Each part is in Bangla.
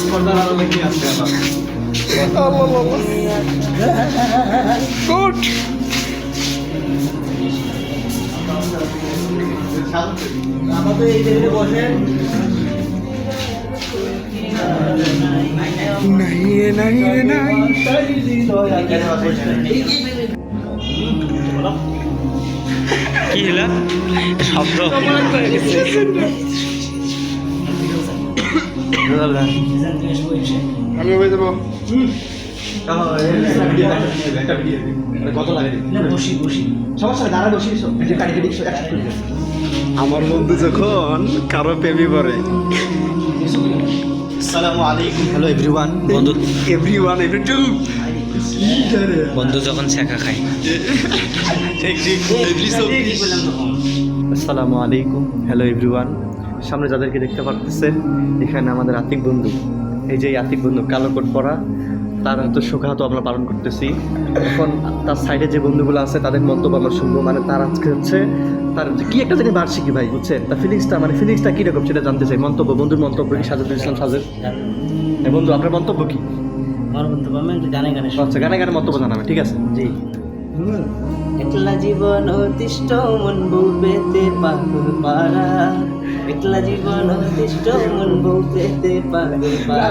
স্পর্ধার আড়ালে কি আছে আবার গুড আমাদের এই টেবিলে বসেন নাই নাই রে নাই কি হলো শব্দ আমি হয়ে যাব কত লাগে বসি বসি সমস্যা নেই, দাঁড়া বসি কাটি কাটি একসাথে করে দে। আমার বন্ধু যখন কারও প্রেমে পড়ে আসসালামু আলাইকুম হ্যালো এভরিওয়ান বন্ধু এভরি ওয়ান এভরি টু বন্ধু যখন শেখা খায়। আসসালামু আলাইকুম হ্যালো এভরিওয়ান সামনে যাদেরকে দেখতে পারতেছেন এখানে আমাদের আতিক বন্ধু। এই যে আতিক বন্ধু কালো কোট পরা তার হয়তো শোকাহত আমরা পালন করতেছি। এখন তার সাইডে যে বন্ধুগুলো আছে তাদের মন্তব্য আমরা শুনব। মানে তার আজকে হচ্ছে তার কি একটা জানি বার্ষিকী ভাই বুঝছেন? তার ফিলিংসটা মানে ফিলিংসটা কীরকম সেটা জানতে চাই। মন্তব্য বন্ধুর মন্তব্য কি? সাজাদুল ইসলাম হ্যাঁ, বন্ধু আপনার মন্তব্য কি? আমার বন্ধু আমি একটু গানে গানে। আচ্ছা গানে গানে মন্তব্য জানাবেন ঠিক আছে? জি। একলা জীবন অতিষ্ঠ মন বউ পেতে পাগল পারা একলা জীবন অতিষ্ঠ মন বউ পেতে পাগল পারা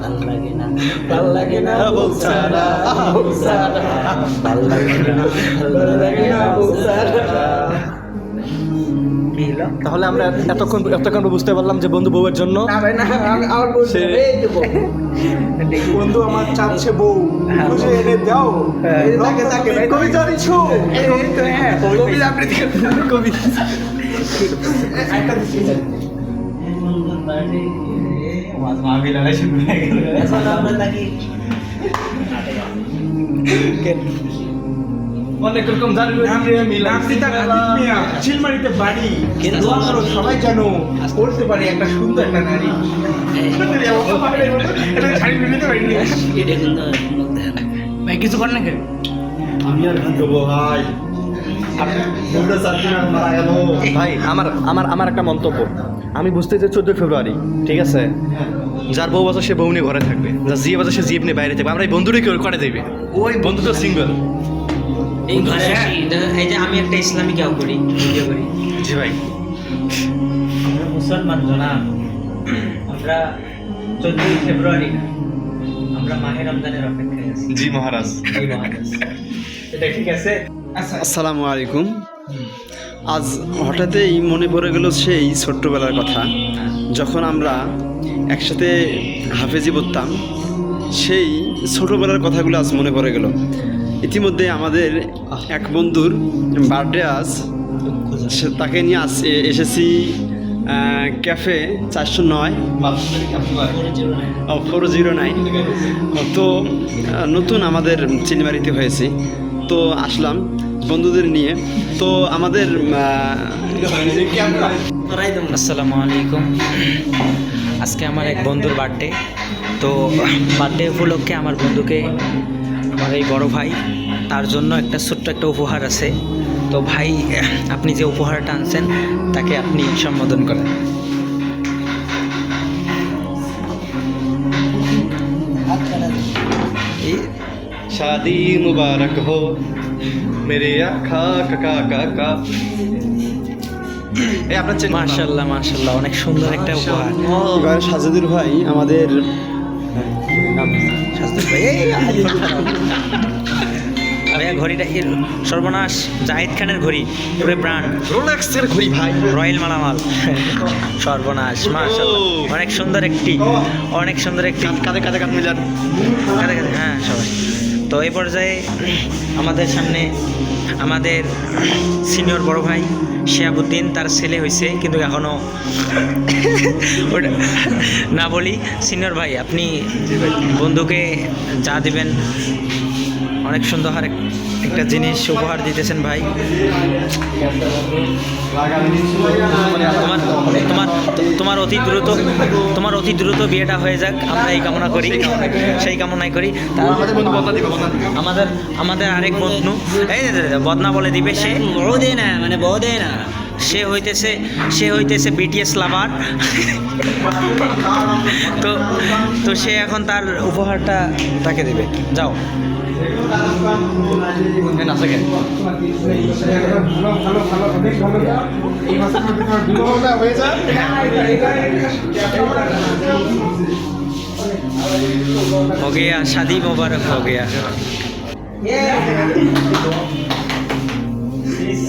ভালো লাগে না ভালো লাগে না ভালো লাগে না ভালো লাগে না বউ হলো তাহলে আমরা এতক্ষণ এতক্ষণ বুঝতে পারলাম যে বন্ধু বউয়ের জন্য না ভাই আমার বন্ধু আমার চাচ্ছে বউ। বুঝে এনে দাও। তাকে তাকে কবিতা দিছো হ্যাঁ কবিতা আবৃত্তি কবি একটা অনেক রকম জানি বাড়ি কিন্তু দোয়া করো সবাই জানো করতে পারে একটা সুন্দর একটা নারী। ভাই কিছু কর না কেন আমি আর কি দেবো ভাই? ভাই আমার আমার আমার একটা মন্তব্য। আমি বুঝতে চাই চোদ্দোই ফেব্রুয়ারি ঠিক আছে? যার বউ বাজা সে বউ নিয়ে ঘরে থাকবে। যার জিয়ে বাজা সে জিয়ে নিয়ে বাইরে থাকবে। আমরা এই বন্ধুরই করে দেবে? ওই বন্ধু তো সিঙ্গেল এই ঘরে এই যে আমি একটা ইসলামিক করি ভিডিও করি। জি ভাই। আমরা মুসলমান জনাব। আমরা চোদ্দই ফেব্রুয়ারি আমরা মাহে রমজানের অপেক্ষায় আছি। জি মহারাজ। এই মহারাজ। এটা ঠিক আছে? আসসালামু আলাইকুম। আজ হঠাৎই মনে পড়ে গেল সেই ছোট্টবেলার কথা। যখন আমরা একসাথে হাফেজি পড়তাম সেই ছোটোবেলার কথাগুলো আজ মনে পড়ে গেল। ইতিমধ্যে আমাদের এক বন্ধুর বার্থডে আজ। তাকে নিয়ে আস এসেছি ক্যাফে চারশো নয়। ফোর জিরো নাইন তো নতুন আমাদের চিনিমারিতে হয়েছে। তো আসলাম বন্ধুদের নিয়ে। তো আমাদের আসসালামু আলাইকুম। আজকে আমার এক বন্ধুর বার্থডে তো বার্থডে উপলক্ষে আমার বন্ধুকে আমার এই বড় ভাই তার জন্য একটা ছোট্ট একটা উপহার আছে তো ভাই আপনি যে উপহারটা আনছেন তাকে আপনি সম্বোধন করেন शादी मुबारक हो मेरे आखा কাকা কাকা এই আপনার চেন মাশাল্লাহ মাশাল্লাহ অনেক সুন্দর একটা উপহার এবার সাজেদুর ভাই আমাদের শাস্ত্রী আরে, ভাইয়া ঘড়িটা সর্বনাশ জাহিদ খানের ঘড়ি পুরো ব্রান্ড রোলেক্সের ঘড়ি ভাই। রয়্যাল মালামাল। সর্বনাশ মাশাল্লাহ অনেক সুন্দর একটি অনেক সুন্দর একটি কাঁধে কাঁধে কাঁধ মিলান। কাছাকাছি, হ্যাঁ সবাই। তো এই পর্যায়ে আমাদের সামনে আমাদের সিনিয়র বড় ভাই শিয়াবুদ্দিন তার ছেলে হয়েছে কিন্তু এখনও ওটা না বলি, সিনিয়র ভাই, আপনি বন্ধুকে যা দিবেন, অনেক সুন্দর একটা জিনিস উপহার দিতেছেন ভাই। তোমার তোমার তোমার অতি দ্রুত তোমার অতি দ্রুত বিয়েটা হয়ে যাক আমরা এই কামনা করি সেই কামনাই করি। আমাদের। আমাদের আমাদের আরেক বন্ধু। এই বদনা বলে দিবে সে। বড় দেয় না মানে বড় দেয় না। সে হইতেছে সে হইতেছে বিটিএস লাভার তো তো সে এখন তার উপহারটা তাকে দেবে যাও এখানে আছে কেন? हो गया शादी मुबारक हो गया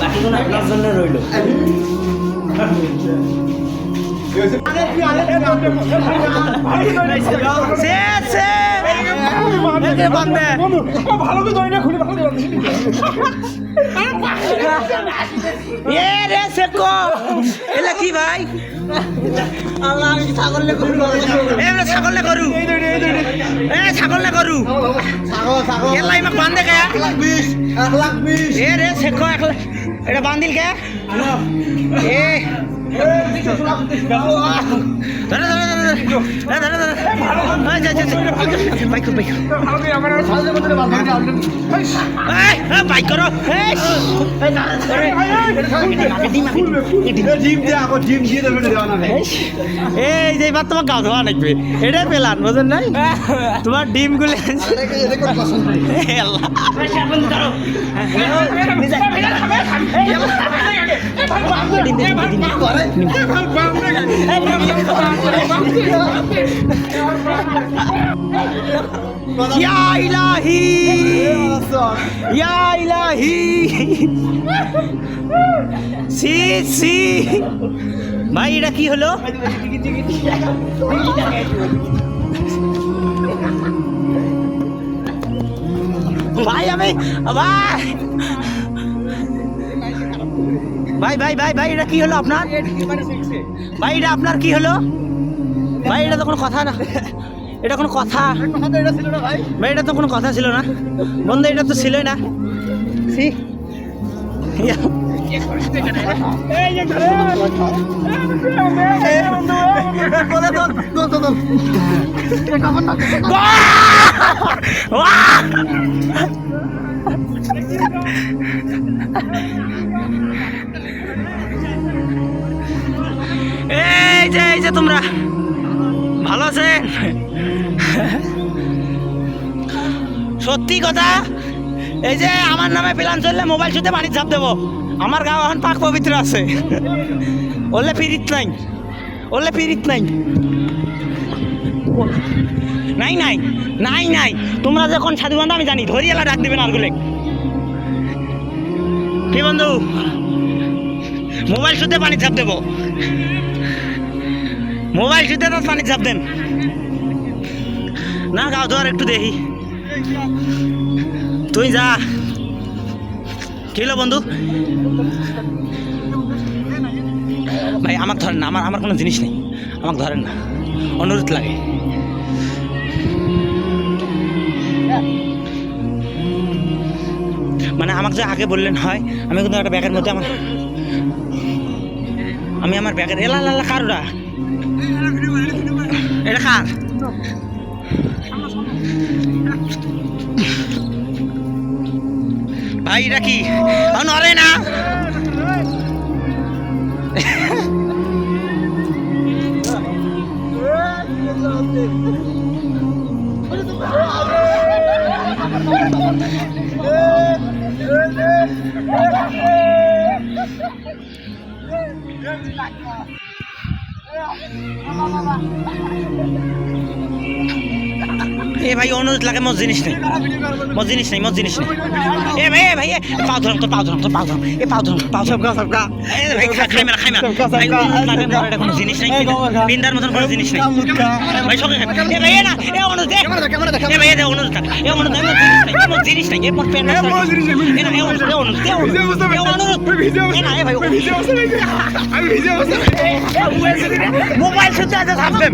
বাকিগুলো আপনার জন্য রইল। এ কি ভাই এ আমরা ছাগল না করু এ ছাগল না করু এলা ইমাক বান্ধে কে এ রে সেকো এক লাখ এটা বান্দিল কে? এ। ধরে ধরে এই যে এবার তোমার গাও ধোয়া লাগবে এটাই পেলান বোঝেন নাই তোমার ডিমগুলো ইয়া ইলাহি ইয়া ইলাহি সি সি ভাই এটা কি হলো? ভাই, আমি, ভাই। ভাই ভাই ভাই ভাই এটা কি হলো আপনার? ভাই এটা আপনার কি হলো? ভাই এটা তো কোনো কথা না। এটা কোনো কথা। ভাই এটা তো কোনো কথা ছিল না। বন্ধু এটা তো ছিলই না। এই যে এই যে তোমরা। ভালো আছেন সত্যি কথা? এই যে আমার নামে প্ল্যান চললে মোবাইল শুতে পানি চাপ দেবো। আমার গাঁও এখন পাক পবিত্র আছে। ওলে ফিরিত নাই। ওলে ফিরিত নাই। নাই নাই নাই নাই। তোমরা যখন সাধু বান্ধব, আমি জানি। ধরিয়ালা ডাক দিবেন আরগুলে। কি বন্ধু? মোবাইল শুতে পানি চাপ দেবো। মোবাইল শুতে তো পানি চাপ দেন। না গাও ধর একটু দেখি। তুই যা। কি বন্ধু? ভাই, আমার ধরেন না, আমার আমার কোনো জিনিস নেই। আমাকে ধরেন না। অনুরোধ লাগে। মানে আমাকে যে আগে বললেন হয়, আমি কিন্তু একটা ব্যাগের মধ্যে আমার আমি আমার ব্যাগের এলা লালা কার ওটা এটা কার ভাই এটা কি? নড়ে না। এ ভাই অনুরোধ লাগে মোর জিনিস নেই মোর জিনিস নেই মোর জিনিস নেই এ ভাই এ ভাই এ পাও ধরম তো পাও ধরম তো পাও ধরম এ পাও ধরম পাও ধরম সবকা সবকা এ ভাই খা- খাই মেরা খাই মেরা ভাই লাগে মোর এটা কোনো জিনিস নেই বিন্দার মতন কোনো জিনিস নেই ভাই সঙ্গে। এ ভাই এ না এ অনুরোধ দে এ ভাই এ দে অনুরোধ থাকে এ অনুরোধ দে মোর জিনিস নেই মোর জিনিস নেই এ মোর নেই, এ না এ অনুরোধ এ অনুরোধ এ অনুরোধ এ অনুরোধ এ না এ ভাই আমি ভিজে অবস্থা মোবাইল সুদ্ধ আছে থাকবেন